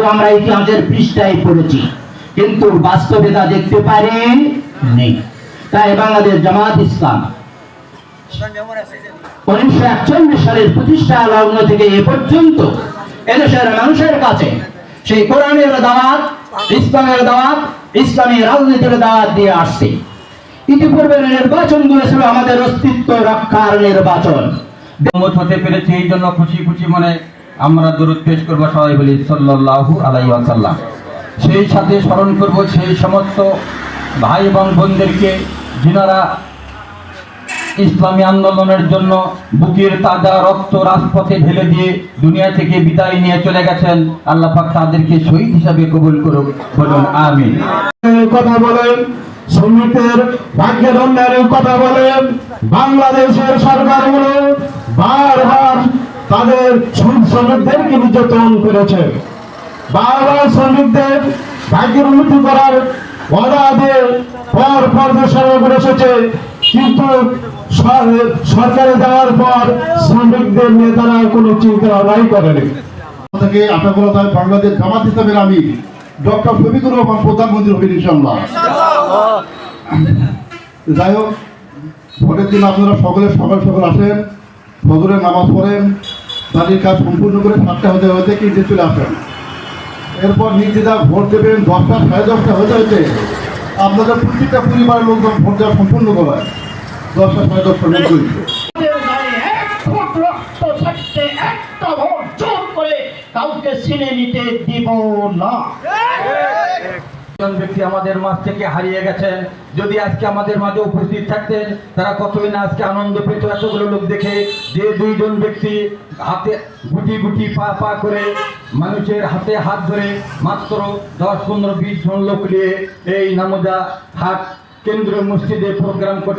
শুধু আমরা ইতিহাসের পৃষ্ঠায় পড়েছি। কিন্তু বাস্তবে তা দেখতে পারি নেই। তাই বাংলাদেশ জামাত ইসলাম উনিশশো একচল্লিশ সালের প্রতিষ্ঠা লগ্ন থেকে এ পর্যন্ত এদেশের মানুষের কাছে সেই কোরআনের দাওয়াত, ইসলামের দাওয়াত, ইসলামী রাজনীতির দাওয়াত দিয়ে আসছে। ছিল আমাদের অস্তিত্ব রক্ষার নির্বাচন। হতে পেরেছি, এই জন্য খুশি খুশি মনে আমরা দূরত পেশ করব সবাই বলি সাল্লাল্লাহু আলাইহি ওয়াসাল্লাম। সেই সাথে স্মরণ করব সেই সমস্ত ভাই এবং বোনদেরকে, যিনারা ইসলামী আন্দোলনের জন্য বুকের তাজা রক্ত রাজপথে ঢেলে দিয়ে দুনিয়া থেকে বিদায় নিয়ে চলে গেছেন, আল্লাহ পাক তাদেরকে শহীদ হিসাবে কবুল করুক, বলুন আমিন। কথা বলেন শ্রমিকদের ভাগ্যের কথা বলেন, বাংলাদেশের সরকারগুলো বারবার তাদের শ্রম- শ্রমিকদেরকে নির্যাতন করেছে। বারবার শ্রমিকদের ভাগ্যের উন্নতি করার ওয়াদা পর পর সরকার এসেছে। কিন্তু সর- সরকারে যাওয়ার পর শ্রমিকদের নেতারা কোনো চিন্তা ভাবনাই করেনি। থেকে করা বাংলাদেশ জামাত ইসলামের আমি, ডক্টর শফিকুর রহমান, প্রধানমন্ত্রী হবেন ইনশাল্লাহ যাই হোক, ভোটের দিন আপনারা সকলে সকাল সকাল আসেন, ফজরের নামাজ পড়েন বাড়ির কাজ সম্পূর্ণ করে সাতটা হতে হতে কিনতে চলে আসেন এরপর নিজেরা ভোট দেবেন দশটা সাড়ে দশটা হতে হতে আপনাদের প্রত্যেকটা পরিবারের লোকজন ভোট দেওয়া সম্পূর্ণ করায় দশটা সাড়ে দশটা মিনিট চলছে এক ফুট রক্ত থাকতে একটা ভোট জোর করে কাউকে ছিনে নিতে দিব না। একজন ব্যক্তি আমাদের মাঝ থেকে হারিয়ে গেছেন, যদি আজকে আমাদের মাঝে উপস্থিত থাকতেন, তারা কতই না আজকে আনন্দ পেত এতগুলো লোক দেখে, যে দুইজন ব্যক্তি হাতে গুটি গুটি পা পা করে মানুষের হাতে হাত ধরে মাত্র দশ, পনেরো, বিশ জন লোক নিয়ে এই নামদা হাট কেন্দ্রীয় মসজিদে প্রোগ্রাম করতে